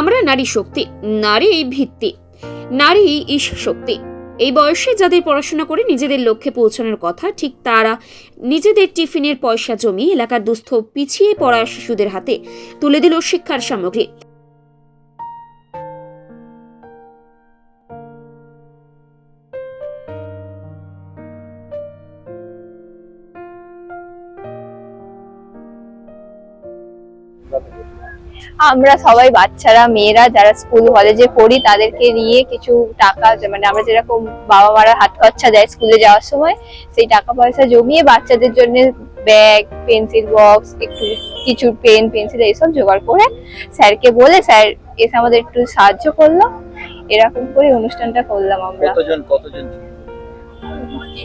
আমরা নারী শক্তি, নারী ভিত্তি, নারী ইস শক্তি। এই বয়সে যাদের পড়াশোনা করে নিজেদের লক্ষ্যে পৌঁছানোর কথা, ঠিক তারা নিজেদের টিফিনের পয়সা জমিয়ে এলাকার দুস্থ পিছিয়ে পড়া শিশুদের হাতে তুলে দিল শিক্ষার সামগ্রী। আমরা সবাই বাচ্চারা মেয়েরা যারা স্কুল কলেজে পড়ি তাদেরকে নিয়ে কিছু টাকা মানে আমরা যেরকম বাবা মারা হাত খরচা দেয় স্কুলে যাওয়ার সময় সেই টাকা পয়সা জমিয়ে বাচ্চাদের জন্য ব্যাগ পেন্সিল বক্স একটু কিছু পেন পেন্সিল এইসব জোগাড় করে স্যারকে বলে স্যার এসে আমাদের একটু সাহায্য করল। এরকম করে অনুষ্ঠানটা করলাম আমরা। কতজন কতজন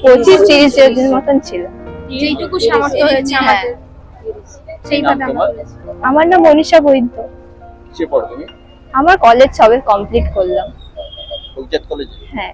পঁচিশ তিরিশ জনের মতন ছিল। যেইটুকু সামর্থ্য হয়েছে হ্যাঁ। আমাদের। সেইভাবে আমরা নাম মনীষা বৈদ্য। কিসে পড়ো তুমি? আমার কলেজ সবে কমপ্লিট করলাম। কলেজে হ্যাঁ।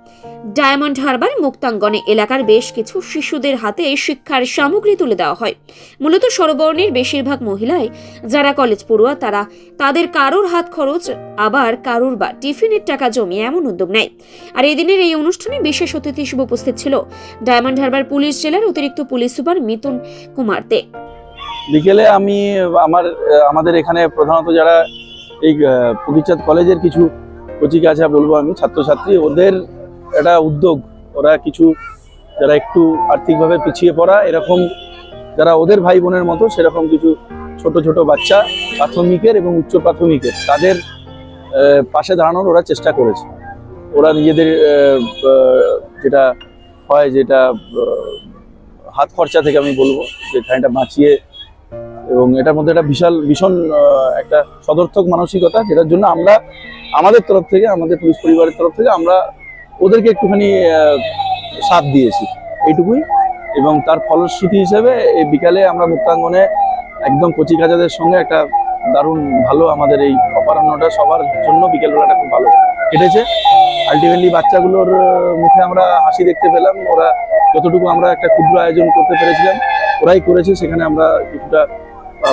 ডায়মন্ড হারবার মুক্তাঙ্গনে এলাকার বেশ কিছু শিশুদের হাতে শিক্ষার সামগ্রী তুলে দেওয়া হয়। মূলত স্বরবর্ণের বেশিরভাগ মহিলাই যারা কলেজ পড়ুয়া, তারা তাদের কারোর হাত খরচ, আবার কারোর বা টিফিনের টাকা জমিয়ে এমন উদ্যোগ নেয়। আর এই দিনের এই অনুষ্ঠানে বিশেষ অতিথি হিসেবে উপস্থিত ছিল ডায়মন্ড হারবার পুলিশ জেলার অতিরিক্ত পুলিশ সুপার মিতুন কুমার দে। বিকেলে আমি, আমার, আমাদের এখানে প্রধানত যারা এই পুলিচাঁদ কলেজের কিছু কচিকাছা বলব আমি, ছাত্রছাত্রী, ওদের একটা উদ্যোগ। ওরা কিছু যারা একটু আর্থিকভাবে পিছিয়ে পড়া, এরকম যারা ওদের ভাই বোনের মতো, সেরকম কিছু ছোট ছোট বাচ্চা প্রাথমিকের এবং উচ্চ প্রাথমিকের, তাদের পাশে দাঁড়ানোর ওরা চেষ্টা করেছে। ওরা নিজেদের যেটা হয়, যেটা হাত খরচা থেকে আমি বলব, যে খানিকটা বাঁচিয়ে এবং এটার মধ্যে একটা বিশাল, ভীষণ একটা সদর্থক মানসিকতা, যেটার জন্য আমরা আমাদের তরফ থেকে, আমাদের পুলিশ পরিবারের তরফ থেকে আমরা ওদেরকে একটুখানি সাথ দিয়েছি এইটুকুই। এবং তার ফলশ্রুতি হিসেবে এই বিকালে আমরা মুক্তাঙ্গনে একদম কচিকাচাদের সঙ্গে একটা দারুণ ভালো আমাদের এই অপরাহ্নটা সবার জন্য বিকেলবেলাটা খুব ভালো কেটেছে। আলটিমেটলি বাচ্চাগুলোর মুখে আমরা হাসি দেখতে পেলাম। ওরা যতটুকু আমরা একটা ক্ষুদ্র আয়োজন করতে পেরেছিলাম, ওরাই করেছে। সেখানে আমরা কিছুটা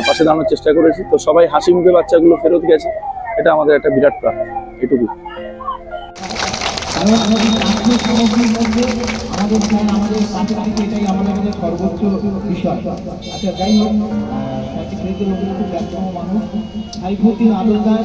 পাশে দাঁড়ানোর চেষ্টা করেছি। তো সবাই হাসি মুখে বাচ্চাগুলো ফেরত গেছে। এটা আমাদের একটা বিরাট প্রাপ্তি। এটুকু কারণ আমাদের মধ্যে আমাদের স্যার আমাদের কাছে আমাদের সর্বোচ্চ বিষয়। আচ্ছা যাই হোক লোক খুব ব্যস্তম মানুষ। সাইফুদ্দিন আদলদার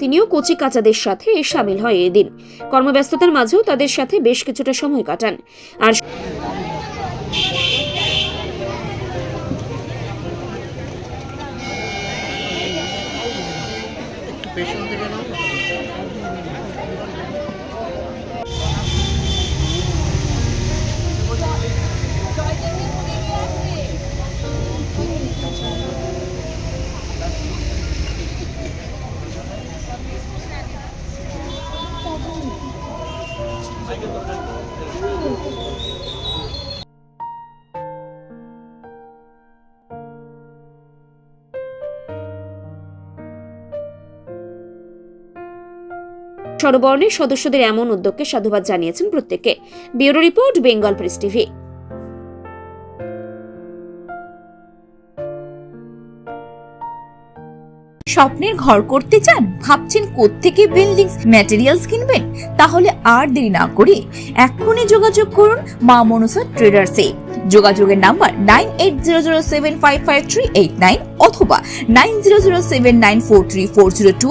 তিনিও কচি কাচাদের সাথে সামিল হয় এদিন। কর্মব্যস্ততার মাঝেও তাদের সাথে বেশ কিছুটা সময় কাটান। আর স্বরবর্ণের সদস্যদের এমন উদ্যোগকে সাধুবাদ জানিয়েছেন প্রত্যেকে bureau report, Bengal press TV. স্বপ্নের ঘর করতে চান? ভাবছেন কোত্থেকে বিল্ডিং ম্যাটেরিয়ালস কিনবেন? তাহলে আর দেরি না করে এখনই যোগাযোগ করুন মা মনসা ট্রেডার্সে যোগাযোগের number nine eight zero zero seven five five three eight nine অথবা nine zero zero seven nine four three four zero two